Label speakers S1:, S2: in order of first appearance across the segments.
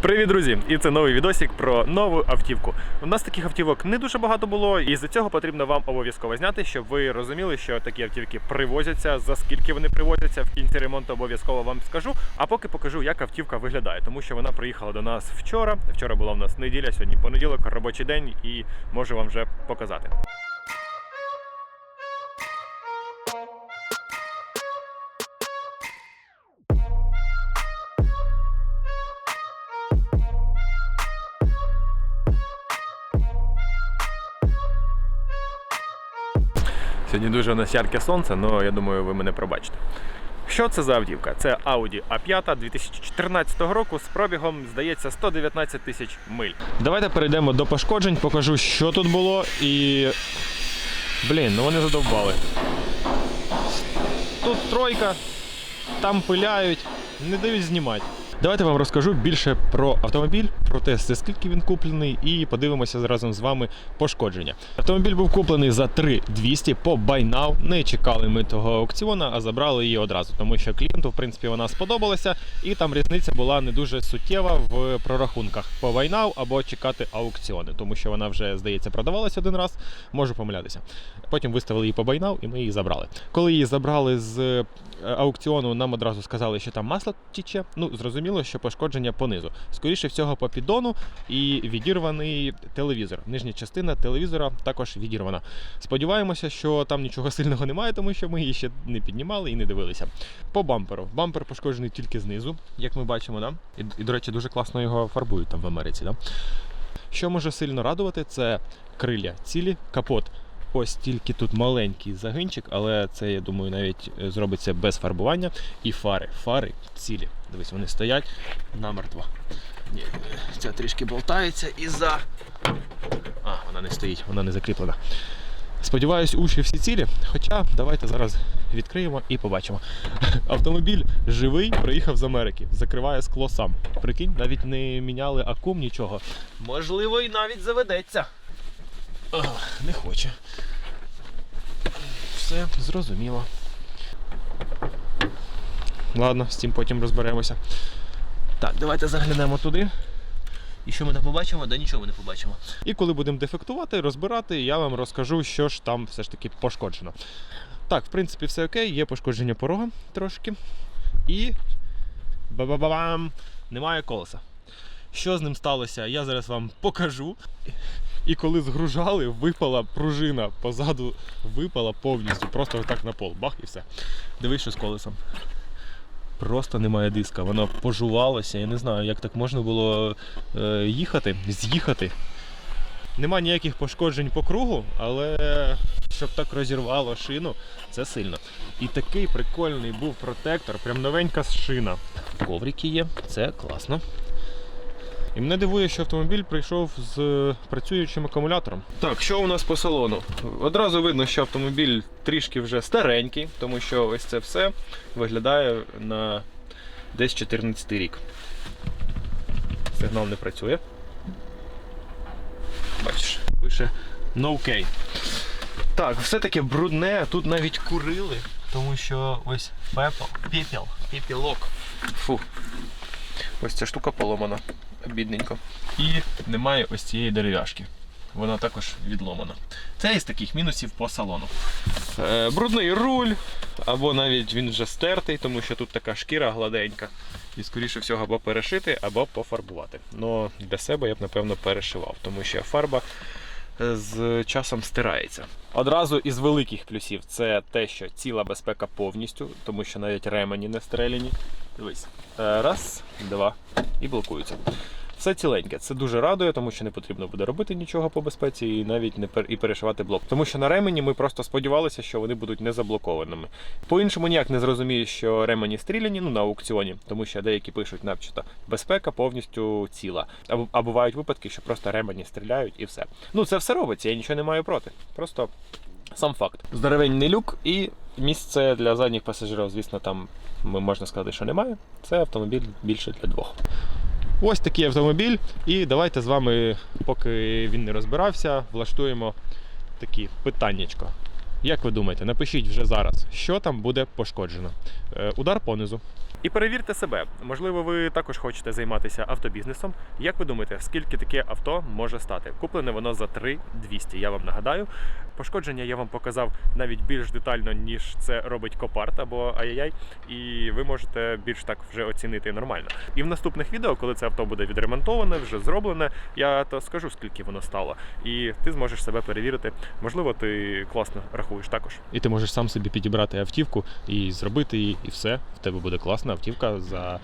S1: Привіт, друзі! І це новий відосик про нову автівку. У нас таких автівок не дуже багато було, і з цього потрібно вам обов'язково зняти, щоб ви розуміли, що такі автівки привозяться, за скільки вони привозяться. В кінці ремонту обов'язково вам скажу. А поки покажу, як автівка виглядає, тому що вона приїхала до нас вчора. Вчора була у нас неділя, сьогодні понеділок, робочий день, і можу вам вже показати. Сьогодні дуже у нас ярке сонце, але я думаю, ви мене пробачите. Що це за автівка? Це Audi A5 2014 року з пробігом, здається, 119 тисяч миль. Давайте перейдемо до пошкоджень, покажу, що тут було і. Блін, ну вони задовбали. Тут тройка, там пиляють, не дають знімати. Давайте вам розкажу більше про автомобіль, про скільки він куплений, і подивимося разом з вами пошкодження. Автомобіль був куплений за 3200 по Now. Не чекали ми того аукціона, а забрали її одразу, тому що клієнту, в принципі, вона сподобалася, і там різниця була не дуже суттєва в прорахунках по Now або чекати аукціони, тому що вона вже, здається, продавалася один раз, можу помилятися. Потім виставили її по Now і ми її забрали. Коли її забрали з е, аукціону, нам одразу сказали, що там масло тіче. Ну, зрозуміло, що пошкодження понизу. Скоріше всього, по піддону і відірваний телевізор. Нижня частина телевізора також відірвана. Сподіваємося, що там нічого сильного немає, тому що ми її ще не піднімали і не дивилися. По бамперу. Бампер пошкоджений тільки знизу, як ми бачимо, да? і, і, до речі, дуже класно його фарбують там в Америці. Да? Що може сильно радувати, це крилля цілі, капот. Ось тільки тут маленький загинчик, але це, я думаю, навіть е, зробиться без фарбування. І фари. Фари цілі. Дивись, вони стоять намертво. Ні, ця трішки болтається і за. А, вона не стоїть, вона не закріплена. Сподіваюсь, уші всі цілі. Хоча давайте зараз відкриємо і побачимо. Автомобіль живий, приїхав з Америки, закриває скло сам. Прикинь, навіть не міняли акум, нічого. Можливо, і навіть заведеться. О, не хоче. Все зрозуміло. Ладно, з цим потім розберемося. Так, давайте заглянемо туди. І що ми там побачимо? Да нічого ми не побачимо. І коли будемо дефектувати, розбирати, я вам розкажу, що ж там все ж таки пошкоджено. Так, в принципі, все окей, є пошкодження порога трошки. І. Ба-ба-ба-бам! Немає колеса. Що з ним сталося, я зараз вам покажу. І коли згружали, випала пружина позаду, випала повністю, просто так на пол. Бах і все. Дивись, що з колесом. Просто немає диска. Воно пожувалося. Я не знаю, як так можна було е, їхати, з'їхати. Нема ніяких пошкоджень по кругу, але щоб так розірвало шину, це сильно. І такий прикольний був протектор, прям новенька шина. Коврики є, це класно. І мене дивує, що автомобіль прийшов з е, працюючим акумулятором. Так, що у нас по салону? Одразу видно, що автомобіль трішки вже старенький, тому що ось це все виглядає на десь 14 рік. Сигнал не працює. Бачиш, пише no K. Так, все таки брудне, тут навіть курили, тому що ось пепел, пепел, пепілок. Фу. Ось ця штука поломана, бідненько. І немає ось цієї дерев'яшки. Вона також відломана. Це із таких мінусів по салону. Е, брудний руль, або навіть він вже стертий, тому що тут така шкіра гладенька. І, скоріше всього, або перешити, або пофарбувати. Ну, для себе я б, напевно, перешивав, тому що фарба е, з часом стирається. Одразу із великих плюсів це те, що ціла безпека повністю, тому що навіть ремені не стреляні. Дивись. Е, Раз, два і блокуються. Все ціленьке. Це дуже радує, тому що не потрібно буде робити нічого по безпеці і навіть не пер... і перешивати блок. Тому що на ремені ми просто сподівалися, що вони будуть не заблокованими. По-іншому ніяк не зрозумію, що ремені стріляні, ну на аукціоні, тому що деякі пишуть начебто безпека повністю ціла. А, а бувають випадки, що просто ремені стріляють і все. Ну це все робиться, я нічого не маю проти. Просто сам факт. Здоровенний люк і місце для задніх пасажирів, звісно, там можна сказати, що немає. Це автомобіль більше для двох. Ось такий автомобіль, і давайте з вами, поки він не розбирався, влаштуємо такі питаннячко. Як ви думаєте, напишіть вже зараз, що там буде пошкоджено. Е, Удар понизу, І перевірте себе. Можливо, ви також хочете займатися автобізнесом. Як ви думаєте, скільки таке авто може стати? Куплене воно за 3200, я вам нагадаю. Пошкодження я вам показав навіть більш детально, ніж це робить Копарт або Ай-яй, і ви можете більш так вже оцінити нормально. І в наступних відео, коли це авто буде відремонтоване, вже зроблене, я то скажу, скільки воно стало. І ти зможеш себе перевірити. Можливо, ти класно рахуєш також. І ти можеш сам собі підібрати автівку і зробити її, і все. В тебе буде класна автівка за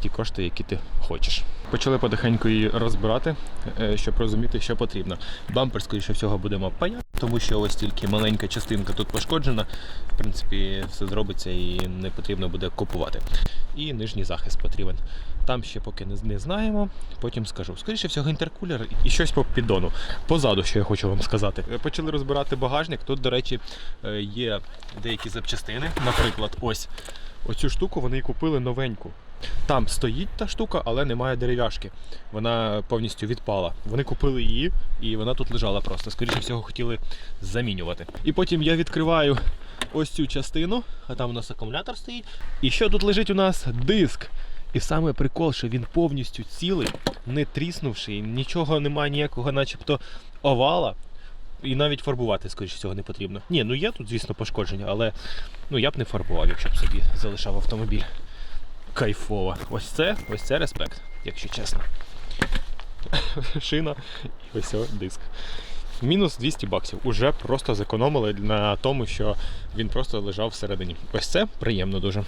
S1: ті кошти, які ти хочеш. Почали потихеньку її розбирати, е, щоб розуміти, що потрібно. Бампер, скоріше всього, будемо паяти, тому що ось тільки маленька частинка тут пошкоджена. В принципі, все зробиться і не потрібно буде купувати. І нижній захист потрібен. Там ще поки не, знаємо, потім скажу. Скоріше всього, інтеркулер і щось по піддону. Позаду, що я хочу вам сказати. Е, Почали розбирати багажник. Тут, до речі, е, є деякі запчастини. Наприклад, ось оцю штуку вони купили новеньку. Там стоїть та штука, але немає дерев'яшки. Вона повністю відпала. Вони купили її, і вона тут лежала просто. Скоріше всього, хотіли замінювати. І потім я відкриваю ось цю частину, а там у нас акумулятор стоїть. І що тут лежить у нас? Диск. І саме прикол, що він повністю цілий, не тріснувший, нічого немає, ніякого, начебто, овала. І навіть фарбувати, скоріше всього, не потрібно. Ні, ну є тут, звісно, пошкодження, але ну, я б не фарбував, якщо б собі залишав автомобіль. Кайфово. Ось це, ось це респект, якщо чесно. Шина і ось диск. Мінус 200 баксів. Уже просто зекономили на тому, що він просто лежав всередині. Ось це приємно дуже.